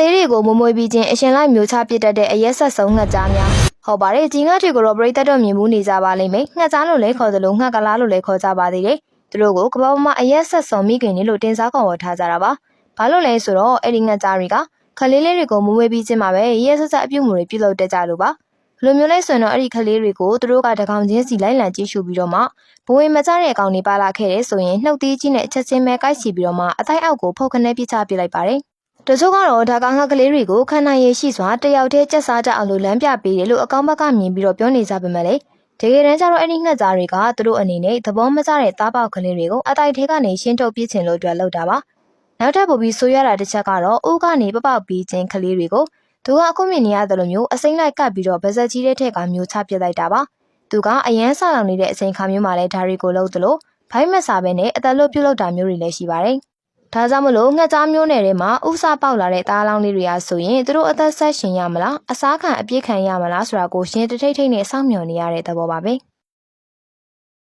လေးတွေကိုမမွေပြီးချင်းအရှင်လိုက်မျိုးချပစ်တတ်တဲ့အရက်ဆက်ဆုံးငှက်ကြားများဟုတ်ပါတယ်ကြီးငှက်တွေကိုတော့ပရိသတ်တို့မြင်မှုနေကြပါလိမ့်မယ်ငှက်ကြားလို့လည်းခေါ်သလိုငှက်ကလားလို့လည်းခေါ်ကြပါသေးတယ်သူတို့ကိုကပောက်မအရက်ဆက်ဆုံးမိခင်တွေလို့တင်စားခေါ်ဝေါ်ထားကြတာပါဘာလို့လဲဆိုတော့အဲ့ဒီငှက်ကြားတွေကခလေးလေးတွေကိုမမွေပြီးချင်းမှာပဲရက်ဆက်ဆက်အပြုတ်မှုတွေပြုလုပ်တတ်ကြလို့ပါဘယ်လိုမျိုးလဲဆိုရင်တော့အဲ့ဒီခလေးတွေကိုသူတို့ကတကောင်ချင်းစီလိုက်လံကြည့်ရှုပြီးတော့မှဘဝင်မကြတဲ့အကောင်တွေပါလာခဲ့တယ်ဆိုရင်နှုတ်သီးကြီးနဲ့ချက်ချင်းပဲကိုက်စီပြီးတော့မှအတိုင်းအောက်ကိုဖုတ်ခနဲပြချပစ်လိုက်ပါတယ် တချို့ကတော့ဒါကောင်ငှက်ကလေးတွေကိုခန္ဓာရည်ရှိစွာတယောက်တည်းကြက်စားကြအောင်လို့လမ်းပြပေးတယ်လို့အကောင့်ဘက်ကမြင်ပြီးတော့ပြောနေကြပါမယ်လေတကယ်တမ်းကျတော့အဲ့ဒီငှက်သားတွေကသူတို့အနေနဲ့သဘောမကျတဲ့သားပေါက်ကလေးတွေကိုအတိုက်ထဲကနေရှင်းထုတ်ပြစ်ချင်လို့အတွက်လုပ်တာပါနောက်ထပ်ပိုပြီးဆိုးရတာတစ်ချက်ကတော့အိုးကနေပပောက်ပြီးခြင်းကလေးတွေကိုသူကအခုမြင်နေရတယ်လို့မျိုးအစိမ့်လိုက်ကပ်ပြီးတော့ဗဇက်ကြီးတဲ့ထက်ကမျိုးချပစ်လိုက်တာပါသူကအရန်ဆောင်းနေတဲ့အချိန်ခါမျိုးမှာလည်းဒါတွေကိုလုပ်သလိုဘိုင်းမဆာပဲနဲ့အသက်လွတ်ပြုတ်လောက်တာမျိုးတွေလည်းရှိပါတယ် ဒါကြောင့်မလို့ငှက်ကြားမျိုးနယ်ထဲမှာဥစားပေါက်လာတဲ့သားလောင်းလေးတွေကဆိုရင်သူတို့အသက်ဆက်ရှင်ရမလားအစားခံအပြစ်ခံရမလားဆိုတာကိုရှင်တထိတ်ထိတ်နဲ့စောင့်မျှော်နေရတဲ့သဘောပါပဲ။